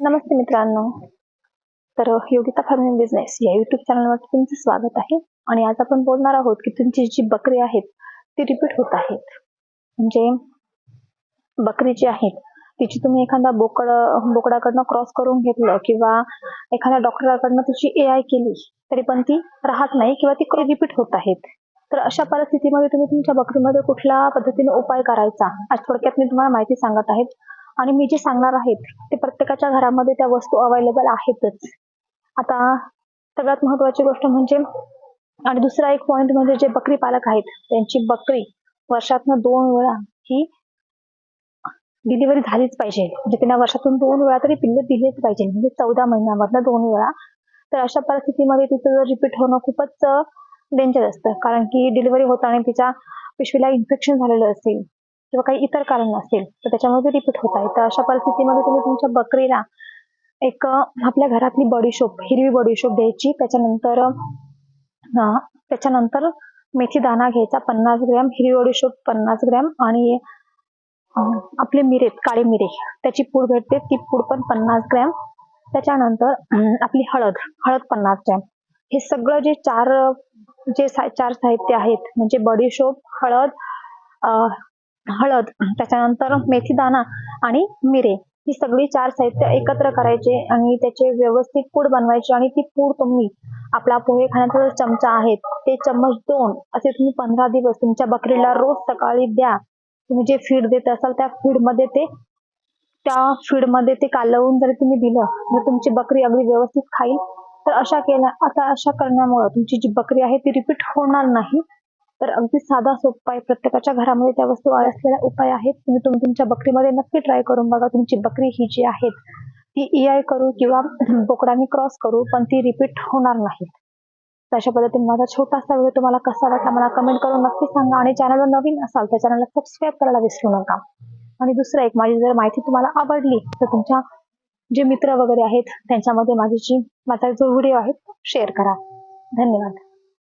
नमस्ते मित्रांनो. तर Yogita farming business या युट्यूब चॅनलवर तुमचं स्वागत आहे. आणि आज आपण बोलणार आहोत की तुमची जी बकरी आहेत ती रिपीट होत आहेत. म्हणजे बकरी जी आहेत तिची तुम्ही एखादा बोकड बोकडाकडनं क्रॉस करून घेतलं किंवा एखाद्या डॉक्टराकडनं तिची ए आय केली तरी पण ती राहत नाही किंवा ती रिपीट होत आहेत. तर अशा परिस्थितीमध्ये तुम्ही तुमच्या बकरीमध्ये कुठल्या पद्धतीने उपाय करायचा आज थोडक्यात मी तुम्हाला माहिती सांगत आहेत आणि मी जे सांगणार आहेत ते प्रत्येकाच्या घरामध्ये त्या वस्तू अवेलेबल आहेतच. आता सगळ्यात महत्वाची गोष्ट म्हणजे आणि दुसरा एक पॉइंट म्हणजे जे बकरी पालक आहेत त्यांची बकरी वर्षातनं दोन वेळा ही डिलिव्हरी झालीच पाहिजे. म्हणजे त्यांना वर्षातून दोन वेळा तरी पिल्ले दिलेच पाहिजे. म्हणजे चौदा महिन्यामधनं दोन वेळा. तर अशा परिस्थितीमध्ये तिचं जर रिपीट होणं खूपच डेंजर असतं. कारण की डिलिव्हरी होताना तिच्या पिशवीला इन्फेक्शन झालेलं असेल. किंवा काही इतर कारण असेल तर त्याच्यामध्ये रिपीट होत आहे तर अशा परिस्थितीमध्ये तुम्ही तुमच्या बकरीला एक आपल्या घरातली बडीशोप हिरवी बडीशोप द्यायची. त्याच्यानंतर त्याच्यानंतर मेथी दाणा घ्यायचा पन्नास ग्रॅम. हिरवी बडीशोप पन्नास ग्रॅम. आणि आपले मिरे काळे मिरे. त्याची पूड भेटते ती पूड पण पन्नास ग्रॅम. त्याच्यानंतर आपली हळद हळद पन्नास ग्रॅम. हे सगळं जे चार जे सा- चार साहित्य आहेत म्हणजे बडीशोप हळद हळद त्याच्यानंतर मेथी दाणा आणि मिरे ही सगळी चार साहित्य एकत्र करायचे आणि त्याचे व्यवस्थित पूड बनवायची आणि ती पूड तुम्ही आपला पोहे खाण्याचा जो चमचा आहे ते चम्मच दोन असे तुम्ही पंधरा दिवस तुमच्या बकरीला रोज सकाळी द्या. तुम्ही जे फीड देत असाल त्या feed मध्ये ते त्या feed मध्ये ते कालवून जरी तुम्ही दिलं तर तुमची बकरी अगदी व्यवस्थित खाईल. तर अशा केल्या आता अशा करण्यामुळं तुमची जी बकरी आहे ती रिपीट होणार नाही. तर अगदी साधा सोपा आहे. प्रत्येकाच्या घरामध्ये त्या वस्तू असलेल्या उपाय आहेत. तुम्ही तुम तुमच्या बकरीमध्ये नक्की ट्राय करून बघा. तुमची बकरी ही जी आहे ती ई आय करू किंवा बोकडाने क्रॉस करू पण ती रिपीट होणार नाही. तशा अशा पद्धतीने माझा छोटासा व्हिडिओ तुम्हाला कसा वाटला मला कमेंट करून नक्की सांगा. आणि चॅनलवर नवीन असाल तर चॅनलला सबस्क्राईब करायला विसरू नका. आणि दुसरं एक माझी जर माहिती तुम्हाला आवडली तर तुमच्या जे मित्र वगैरे आहेत त्यांच्यामध्ये माझी जी माझा जो व्हिडिओ आहे शेअर करा. धन्यवाद.